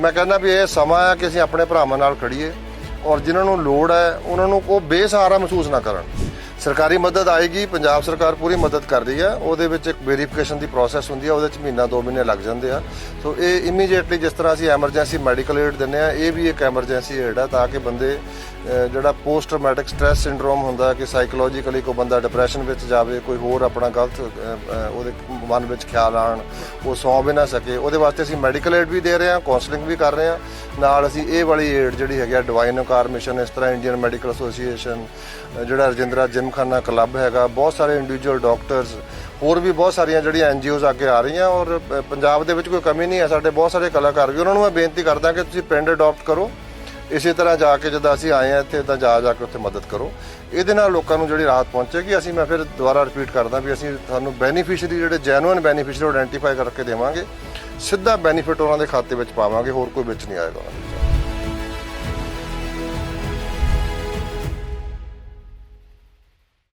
ਮੈਂ ਕਹਿੰਦਾ ਵੀ ਇਹ ਸਮਾਂ ਹੈ ਕਿ ਅਸੀਂ ਆਪਣੇ ਭਰਾਵਾਂ ਨਾਲ ਖੜੀਏ ਔਰ ਜਿਨ੍ਹਾਂ ਨੂੰ ਲੋੜ ਹੈ, ਉਹਨਾਂ ਨੂੰ ਉਹ ਬੇਸਹਾਰਾ ਮਹਿਸੂਸ ਨਾ ਕਰਨ। ਸਰਕਾਰੀ ਮਦਦ ਆਏਗੀ, ਪੰਜਾਬ ਸਰਕਾਰ ਪੂਰੀ ਮਦਦ ਕਰ ਰਹੀ ਹੈ। ਉਹਦੇ ਵਿੱਚ ਇੱਕ ਵੈਰੀਫਿਕੇਸ਼ਨ ਦੀ ਪ੍ਰੋਸੈਸ ਹੁੰਦੀ ਆ ਉਹਦੇ ਵਿੱਚ ਮਹੀਨਾ 2 ਮਹੀਨੇ ਲੱਗ ਜਾਂਦੇ ਆ। ਸੋ ਇਹ ਇਮੀਡੀਏਟਲੀ ਜਿਸ ਤਰ੍ਹਾਂ ਅਸੀਂ ਐਮਰਜੈਂਸੀ ਮੈਡੀਕਲ ਏਡ ਦਿੰਦੇ ਆ, ਇਹ ਵੀ ਇੱਕ ਐਮਰਜੈਂਸੀ ਏਡ ਆ, ਤਾਂ ਕਿ ਬੰਦੇ ਜਿਹੜਾ ਪੋਸਟ ਟਰਾਮੈਟਿਕ ਸਟ੍ਰੈਸ ਸਿੰਡਰੋਮ ਹੁੰਦਾ, ਕਿ ਸਾਈਕੋਲੋਜੀਕਲੀ ਕੋਈ ਬੰਦਾ ਡਿਪਰੈਸ਼ਨ ਵਿੱਚ ਜਾਵੇ, ਕੋਈ ਹੋਰ ਆਪਣਾ ਗਲਤ ਉਹਦੇ ਮਨ ਵਿੱਚ ਖਿਆਲ ਆਣ, ਉਹ ਸੌਂ ਵੀ ਨਾ ਸਕੇ। ਉਹਦੇ ਵਾਸਤੇ ਅਸੀਂ ਮੈਡੀਕਲ ਏਡ ਵੀ ਦੇ ਰਹੇ ਹਾਂ ਕਾਉਂਸਲਿੰਗ ਵੀ ਕਰ ਰਹੇ ਹਾਂ ਨਾਲ ਅਸੀਂ ਇਹ ਵਾਲੀ ਏਡ ਜਿਹੜੀ ਹੈਗੀ ਆ ਡਿਵਾਈਨ ਕਾਰ ਮਿਸ਼ਨ ਇਸ ਤਰ੍ਹਾਂ ਇੰਡੀਅਨ ਮੈਡੀਕਲ ਐਸੋਸੀਏਸ਼ਨ ਜਿਹੜਾ ਰਜਿੰਦਰਾ ਖਾਨਾ ਕਲੱਬ ਹੈਗਾ, ਬਹੁਤ ਸਾਰੇ ਇੰਡੀਵਿਜੂਅਲ ਡਾਕਟਰਸ ਹੋਰ ਵੀ ਬਹੁਤ ਸਾਰੀਆਂ ਜਿਹੜੀਆਂ ਐਨਜੀਓਜ਼ ਅੱਗੇ ਆ ਰਹੀਆਂ ਔਰ ਪੰਜਾਬ ਦੇ ਵਿੱਚ ਕੋਈ ਕਮੀ ਨਹੀਂ ਹੈ, ਸਾਡੇ ਬਹੁਤ ਸਾਰੇ ਕਲਾਕਾਰ ਵੀ, ਉਹਨਾਂ ਨੂੰ ਮੈਂ ਬੇਨਤੀ ਕਰਦਾ ਕਿ ਤੁਸੀਂ ਪਿੰਡ ਅਡਾਪਟ ਕਰੋ ਇਸੇ ਤਰ੍ਹਾਂ ਜਾ ਕੇ ਜਦੋਂ ਅਸੀਂ ਆਏ ਆ ਇੱਥੇ, ਤਾਂ ਜਾ ਜਾ ਕੇ ਉੱਥੇ ਮਦਦ ਕਰੋ ਇਹਦੇ ਨਾਲ ਲੋਕਾਂ ਨੂੰ ਜਿਹੜੀ ਰਾਹਤ ਪਹੁੰਚੇਗੀ, ਅਸੀਂ ਮੈਂ ਫਿਰ ਦੁਬਾਰਾ ਰਿਪੀਟ ਕਰਦਾ ਵੀ ਅਸੀਂ ਤੁਹਾਨੂੰ ਬੈਨੀਫੀਸ਼ੀਅਰੀ ਜਿਹੜੇ ਜੈਨੂਇਨ ਬੈਨੀਫੀਸ਼ੀਅਰੀ ਆਇਡੈਂਟੀਫਾਈ ਕਰਕੇ ਦੇਵਾਂਗੇ, ਸਿੱਧਾ ਬੈਨੀਫਿਟ ਉਹਨਾਂ ਦੇ ਖਾਤੇ ਵਿੱਚ ਪਾਵਾਂਗੇ, ਹੋਰ ਕੋਈ ਵਿੱਚ ਨਹੀਂ ਆਏਗਾ ਉਹਨਾਂ ਦੇ।